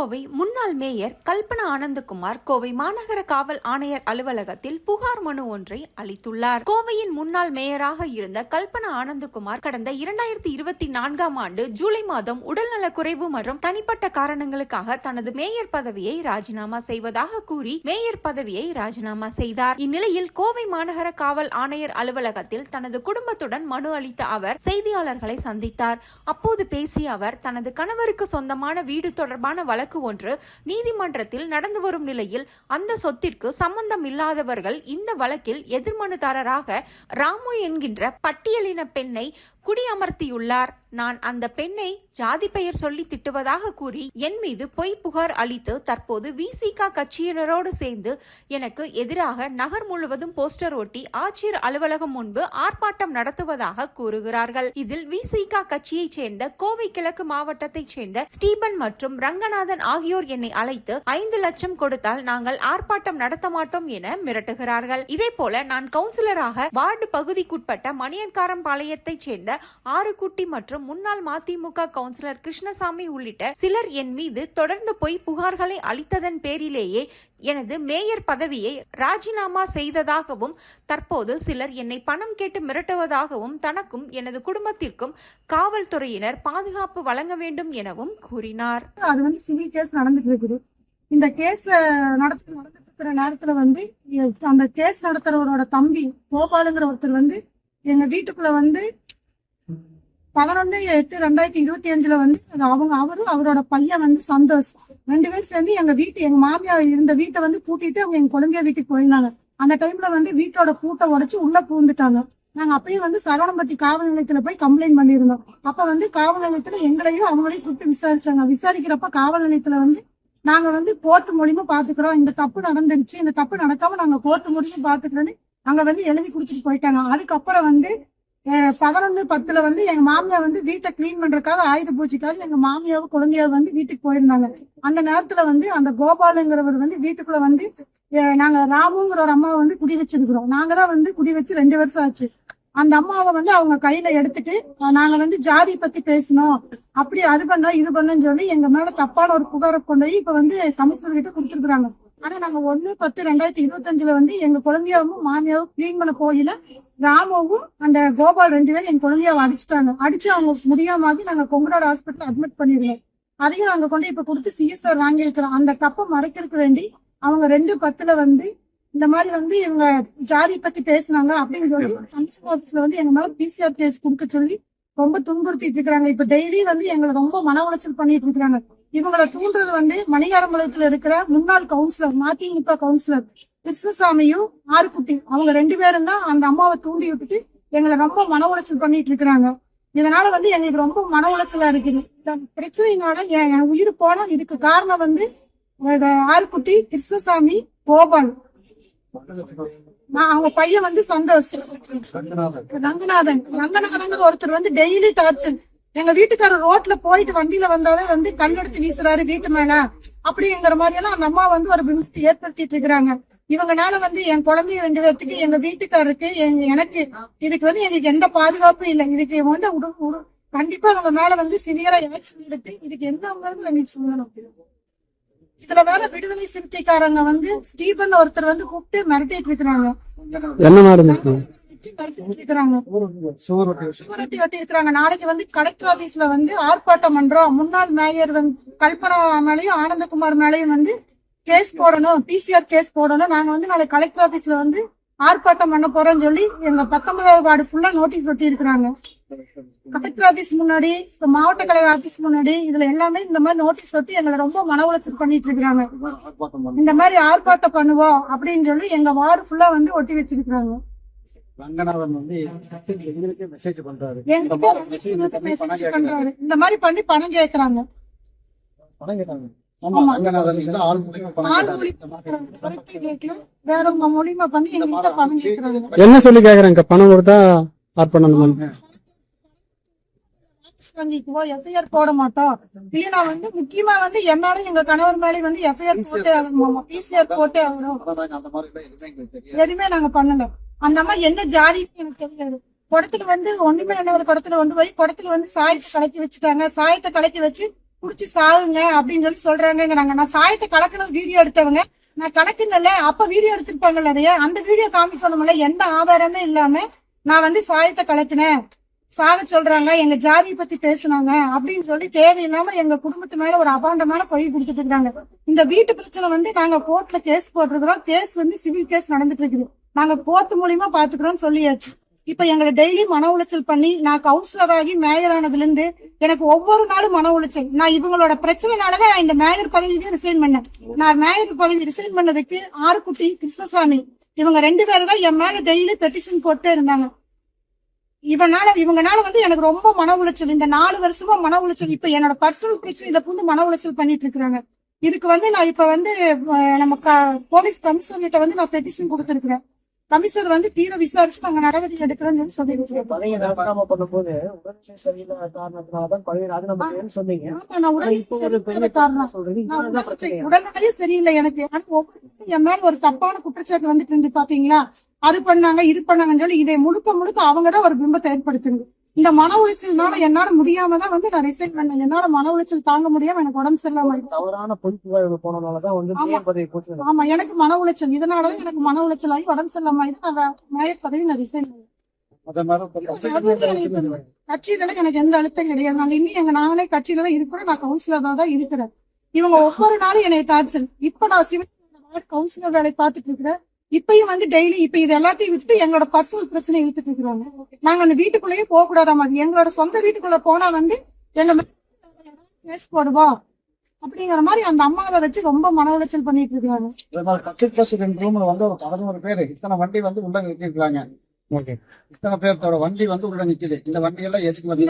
கோவை முன்னாள் மேயர் கல்பனா ஆனந்தகுமார் கோவை மாநகர காவல் ஆணையர் அலுவலகத்தில் புகார் மனு ஒன்றை அளித்துள்ளார். கோவையின் முன்னாள் மேயராக இருந்த கல்பனா ஆனந்தகுமார் கடந்த இரண்டாயிரத்தி இருபத்தி நான்காம் ஆண்டு ஜூலை மாதம் உடல்நலக் குறைவு மற்றும் தனிப்பட்ட காரணங்களுக்காக தனது மேயர் பதவியை ராஜினாமா செய்வதாக கூறி மேயர் பதவியை ராஜினாமா செய்தார். இந்நிலையில் கோவை மாநகர காவல் ஆணையர் அலுவலகத்தில் தனது குடும்பத்துடன் மனு அளித்த அவர் செய்தியாளர்களை சந்தித்தார். அப்போது பேசிய அவர் தனது கணவருக்கு சொந்தமான வீடு தொடர்பான வழக்கு ஒன்று நீதிமன்றத்தில் நடந்து வரும் நிலையில் அந்த சொத்திற்கு சம்பந்தம் இல்லாதவர்கள் இந்த வழக்கில் எதிர்மனுதாரராக ராமு என்கின்ற பட்டியலின பெண்ணை குடியமர்த்தியுள்ளார். நான் அந்த பெண்ணை ஜாதி பெயர் சொல்லி திட்டுவதாக கூறி என் மீது பொய் புகார் அளித்து தற்போது விசிக கட்சியினரோடு சேர்ந்து எனக்கு எதிராக நகர் முழுவதும் போஸ்டர் ஒட்டி ஆட்சியர் அலுவலகம் முன்பு ஆர்ப்பாட்டம் நடத்துவதாக கூறுகிறார்கள். இதில் விசிக கட்சியைச் சேர்ந்த கோவை கிழக்கு மாவட்டத்தைச் சேர்ந்த ஸ்டீபன் மற்றும் ரங்கநாதன் ஆகியோர் என்னை அழைத்து ஐந்து லட்சம் கொடுத்தால் நாங்கள் ஆர்ப்பாட்டம் நடத்த மாட்டோம் என மிரட்டுகிறார்கள். இதே போல நான் கவுன்சிலராக வார்டு பகுதிக்குட்பட்ட மணியன்காரம்பாளையத்தைச் சேர்ந்த ஆறுகுட்டி மற்றும் முன்னாள் மதிமுக கவுன்சிலர் கிருஷ்ணசாமி உள்ளிட்ட சிலர் என் மீது தொடர்ந்து போய் புகார்களை அளித்ததன் பேரிலேயே எனது மேயர் பதவியை ராஜினாமா செய்ததாகவும் தற்போது சிலர் என்னை பணம் கேட்டு மிரட்டுவதாகவும் தனக்கும் எனது குடும்பத்திற்கும் காவல்துறையினர் பாதுகாப்பு வழங்க வேண்டும் எனவும் கூறினார். அது வந்து சிவில் கேஸ் நடந்துட்டு இருக்குது இந்த கேஸ் நடத்து நடந்துட்டு இருக்கிற நேரத்துல வந்து அந்த கேஸ் நடத்துறவரோட தம்பி கோபாலுங்கிற ஒருத்தர் வந்து எங்க வீட்டுக்குள்ள வந்து பதினொன்னு எட்டு ரெண்டாயிரத்தி இருபத்தி அஞ்சுல வந்து அவங்க அவரும் அவரோட பையன் வந்து சந்தோஷ். ரெண்டு பேரும் சேர்ந்து எங்க வீட்டு எங்க மாமியார் இருந்த வீட்டை வந்து பூட்டிட்டு அவங்க எங்க குழந்தைய வீட்டுக்கு போயிருந்தாங்க. அந்த டைம்ல வந்து வீட்டோட பூட்டை உடைச்சு உள்ள பூந்துட்டாங்க. நாங்க அப்பயும் வந்து சரவணம்பட்டி காவல் நிலையத்துல போய் கம்ப்ளைண்ட் பண்ணியிருந்தோம். அப்ப வந்து காவல் நிலையத்துல எங்களையும் அவங்களையும் கூப்பிட்டு விசாரிச்சாங்க. விசாரிக்கிறப்ப காவல் நிலையத்துல வந்து நாங்க வந்து கோர்ட் மூலியமா பாத்துக்கிறோம். இந்த தப்பு நடந்துருச்சு. இந்த தப்பு நடக்காம நாங்க கோர்ட் மூலியமா பாத்துக்கிறோன்னு அங்க வந்து எழுதி குடிச்சிட்டு போயிட்டாங்க. அதுக்கப்புறம் வந்து பதினொன்னு பத்துல வந்து எங்க மாமியார் வந்து வீட்டை கிளீன் பண்றதுக்காக ஆயுத பூஜைக்காக எங்க மாமியாவும் குழந்தையாவும் வந்து வீட்டுக்கு போயிருந்தாங்க. அந்த நேரத்துல வந்து அந்த கோபாலுங்கிறவர் வந்து வீட்டுக்குள்ள வந்து நாங்க ராமுங்கிற ஒரு அம்மாவை வந்து குடி வச்சிருக்கிறோம். நாங்க தான் வந்து குடி வச்சு ரெண்டு வருஷம் ஆச்சு. அந்த அம்மாவை வந்து அவங்க கையில எடுத்துட்டு நாங்க வந்து ஜாதி பத்தி பேசணும் அப்படி அது பண்ணோம் இது பண்ணோம்னு சொல்லி எங்க மேல தப்பான ஒரு புகாரை கொண்டு போய் இப்ப வந்து கமிஷனர் கிட்ட கொடுத்துருக்குறாங்க. ஆனா நாங்க ஒண்ணு பத்து ரெண்டாயிரத்தி இருபத்தஞ்சுல வந்து எங்க குழந்தையாவும் மாமியாவும் கிளீன் பண்ண கோயில ராமாவும் அந்த கோபால் ரெண்டு பேரும் எங்க குழந்தையாவை அடிச்சிட்டாங்க. அடிச்சு அவங்க முடியாம நாங்க கொங்கடாடு ஹாஸ்பிட்டல் அட்மிட் பண்ணிருந்தோம். அதையும் நாங்க கொண்டு இப்ப கொடுத்து சிஎஸ்ஆர் வாங்கியிருக்கிறோம் அந்த தப்பை மறைக்கிறதுக்கு வேண்டி அவங்க ரெண்டு பத்துல வந்து இந்த மாதிரி வந்து இவங்க ஜாதி பத்தி பேசுனாங்க அப்படின்னு சொல்லி கமிஷன் வந்து எங்க மேல பிசிஆர் கேஸ் கொடுக்க சொல்லி ரொம்ப துன்புறுத்திட்டு இருக்கிறாங்க. இப்ப டெய்லி வந்து எங்களை ரொம்ப மன உளைச்சல் பண்ணிட்டு இருக்கிறாங்க. இவங்களை தூண்டுறது வந்து மணிகாரமலத்துல இருக்கிற முன்னாள் கவுன்சிலர் மதிமுக கவுன்சிலர் கிருஷ்ணசாமியும் ஆறுக்குட்டி அவங்க ரெண்டு பேரும் தான் அந்த அம்மாவை தூண்டி விட்டுட்டு எங்களை ரொம்ப மன உளைச்சல் பண்ணிட்டு இருக்காங்க இதனால வந்து எங்களுக்கு ரொம்ப மன உளைச்சலா இருக்குது. இந்த பிரச்சனையினால என் உயிர் போன இதுக்கு காரணம் வந்து ஆறுக்குட்டி கிருஷ்ணசாமி கோபால். அவங்க பையன் வந்து சந்தோஷ். ரங்கநாதன். ரங்கநாதன். ஒருத்தர் வந்து டெய்லி டார்ச்சர் எங்க வீட்டுக்காரர் ரோட்ல போயிட்டு வண்டியில வந்தாலே வந்து கல்லெடுத்து வீசுறாரு வீட்டு மேல. அப்படிங்கிற மாதிரி எல்லாம் அந்த அம்மா வந்து ஒரு விமர்சனத்தை ஏற்படுத்திட்டு இருக்கிறாங்க. இவங்கனால வந்து என் குழந்தைய ரெண்டு பேர்த்துக்கு எங்க வீட்டுக்காரருக்கு எங்க- எனக்கு இதுக்கு வந்து எங்களுக்கு எந்த பாதுகாப்பும் இல்லை. இதுக்கு வந்து உடு- உடு- கண்டிப்பா அவங்க மேல வந்து சிவியரா ஆக்ஷன் எடுத்து இதுக்கு என்னங்கிறது எங்களுக்கு சொல்லணும் இதுல வேற விடுதலை சிறுத்தைக்காரங்க வந்து ஸ்டீபன் ஒருத்தர் வந்து கூப்பிட்டு மிரட்டிட்டு இருக்கிறாங்க. என்ன வச்சு இருக்கிறாங்க சுவரொட்டி ஒட்டி இருக்கிறாங்க நாளைக்கு வந்து கலெக்டர் ஆபீஸ்ல வந்து ஆர்ப்பாட்டம் பண்றோம். முன்னாள் மேயர் வந்து கல்பனா மேலையும் ஆனந்தகுமார் மேலையும் வந்து கேஸ் போடணும். பிசிஆர் கேஸ் போடணும். நாங்க வந்து நாளைக்கு கலெக்டர் ஆபீஸ்ல வந்து ஆர்ப்பாட்டம் பண்ண போறோம்னு சொல்லி எங்க பத்தொன்பதாவது வார்டு ஃபுல்லா நோட்டீஸ் ஒட்டி இருக்கிறாங்க கலெக்டர் ஆபீஸ் முன்னாடி மாவட்ட கழக ஆபீஸ் முன்னாடி இதுல எல்லாமே இந்த மாதிரி நோட்டீஸ் ஒட்டி எங்களை ரொம்ப மன உளைச்சல் பண்ணிட்டு இருக்காங்க இந்த மாதிரி ஆர்ப்பாட்டம் பண்ணுவோம் அப்படின்னு சொல்லி எங்க வார்டு ஃபுல்லா வந்து ஒட்டி வச்சிருக்காங்க ரங்கநாதன் வந்து எங்களுக்கே மெசேஜ் பண்றாரு. இந்த மாதிரி பண்ணி பணம் கேக்குறாங்க பணம் கேக்குறாங்க என்ன சொல்லி கேக்குறாங்க பணம் கொடுத்தா பண்ணணும். வங்கிக்குவோ எஃப்ஐஆர் போட மாட்டோம் இல்லைன்னா வந்து முக்கியமா வந்து என்னாலும் எங்க கணவர் மேலே வந்து எஃப்ஐஆர் போட்டே ஆகணும் பிசிஆர் போட்டே ஆகணும். எதுவுமே நாங்க பண்ணல. அந்த அம்மா என்ன ஜாதின்னு எனக்கு தெரியாது. குடத்துல வந்து ஒண்ணுமே இல்லாத குடத்துல கொண்டு போய் குடத்துல வந்து சாயத்தை கலக்கி வச்சுட்டாங்க. சாயத்தை கலக்கி வச்சு குடிச்சு சாகுங்க அப்படின்னு சொல்லி சொல்றாங்கிறாங்க நான் சாயத்தை கலக்கினது வீடியோ எடுத்தவங்க நான் கலக்குனல அப்ப வீடியோ எடுத்திருப்பாங்க நிறைய அந்த வீடியோ காமிக்கணும்ல எந்த ஆதாரமே இல்லாம நான் வந்து சாயத்தை கலக்கினேன். சாக சொல்றாங்க எங்க ஜாதியை பத்தி பேசுனாங்க அப்படின்னு சொல்லி தேவையில்லாம எங்க குடும்பத்து மேல ஒரு அபாண்டமான பொய் கொடுத்துட்டு இருக்காங்க. இந்த வீட்டு பிரச்சனை வந்து நாங்க கோர்ட்ல கேஸ் போட்டிருக்கிறோம். கேஸ் வந்து சிவில் கேஸ் நடந்துட்டு இருக்குது. நாங்க கோர்ட் மூலியமா பாத்துக்கிறோம் சொல்லியாச்சு. இப்ப எங்களை டெய்லி மன உளைச்சல் பண்ணி நான் கவுன்சிலர் ஆகி மேயர் ஆனதுல இருந்து எனக்கு ஒவ்வொரு நாளும் மன உளைச்சல். நான் இவங்களோட பிரச்சனைனாலதான் நான் இந்த மேயர் பதவியே ரிசைன் பண்ணேன். நான் மேயர் பதவி ரிசைன் பண்ணதுக்கு ஆறுக்குட்டி கிருஷ்ணசாமி இவங்க ரெண்டு பேரும் தான் என் மேல டெய்லி பெட்டிஷன் போட்டே இருந்தாங்க. இவனால இவங்கனால வந்து எனக்கு ரொம்ப மன உளைச்சல். இந்த நாலு வருஷமா மன உளைச்சல். இப்ப என்னோட பர்சனல் பிரச்சனை இதை புந்து மன உளைச்சல் பண்ணிட்டு இருக்கிறாங்க. இதுக்கு வந்து நான் இப்ப வந்து நம்ம க- போலீஸ் கமிஷனர் கிட்ட வந்து நான் பெட்டிஷன் கொடுத்திருக்கிறேன். கமிஷனர் வந்து தீர விசாரிச்சு நாங்க நடவடிக்கை எடுக்கிறோம்னு சொல்லி சொல்லியிருக்கிறோம் பதவியை ராஜினாமா பண்ணும்போது உடல்நிலை சரியில்லாத காரணத்தினாலதான் செய்யணும்னு சொன்னீங்க. உடல்நிலையே சரியில்லை எனக்கு. என் மேல ஒரு தப்பான குற்றச்சாட்டு வந்துட்டு இருந்து பாத்தீங்களா? அது பண்ணாங்க இது பண்ணாங்கன்னு சொல்லி இதை முழுக்க முழுக்க அவங்கதான் ஒரு பிம்பத்தை ஏற்படுத்துங்க இந்த மன உளைச்சல்னால என்னால முடியாம தான் வந்து நான் ரிசைன் பண்ணேன். என்னால மன உளைச்சல் தாங்க முடியாம எனக்கு உடம்பு சரியில்லாம ஆயிடுச்சு. தவறான பொறுப்பு போனதுனாலதான் வந்து ஆமா. எனக்கு மன உளைச்சல். இதனாலதான் எனக்கு மன உளைச்சல் ஆகி உடம்பு சரியில்லாம ஆயிடுச்சு நான் மேயர் பதவி நான் ரிசைன் பண்ணேன். கட்சியில எனக்கு எந்த அழுத்தம் கிடையாது. நாங்க இன்னும் எங்க நாங்களே கட்சியில தான் இருக்கிறோம். நான் கவுன்சிலரா தான் இருக்கிறேன். இவங்க ஒவ்வொரு நாளும் என்னை டார்ச்சர் இப்ப நான் சிவன் கவுன்சிலர் வேலை பார்த்துட்டு இருக்கிறேன். இப்பயும் வந்து டெய்லி இப்ப இது எல்லாத்தையும் விட்டு எங்களோட பர்சனல் பிரச்சனை இழுத்துட்டு இருக்கிறாங்க. நாங்க அந்த வீட்டுக்குள்ளேயே போக கூடாதாமா எங்களோட சொந்த வீட்டுக்குள்ள போனா வந்து எங்க கேஸ் போடுவோம் அப்படிங்கிற மாதிரி அந்த அம்மாவை வச்சு ரொம்ப மன உளைச்சல் பண்ணிட்டு இருக்காங்க. ரெண்டு ரூம்ல வந்து ஒரு பதினோரு பேர் இத்தனை வண்டி வந்து உள்ள நிறுத்திருக்காங்க ஓகே இத்தனை பேர்த்தோட வண்டி வந்து உள்ள நிக்குது. இந்த வண்டி எல்லாம் எதுக்கு வந்து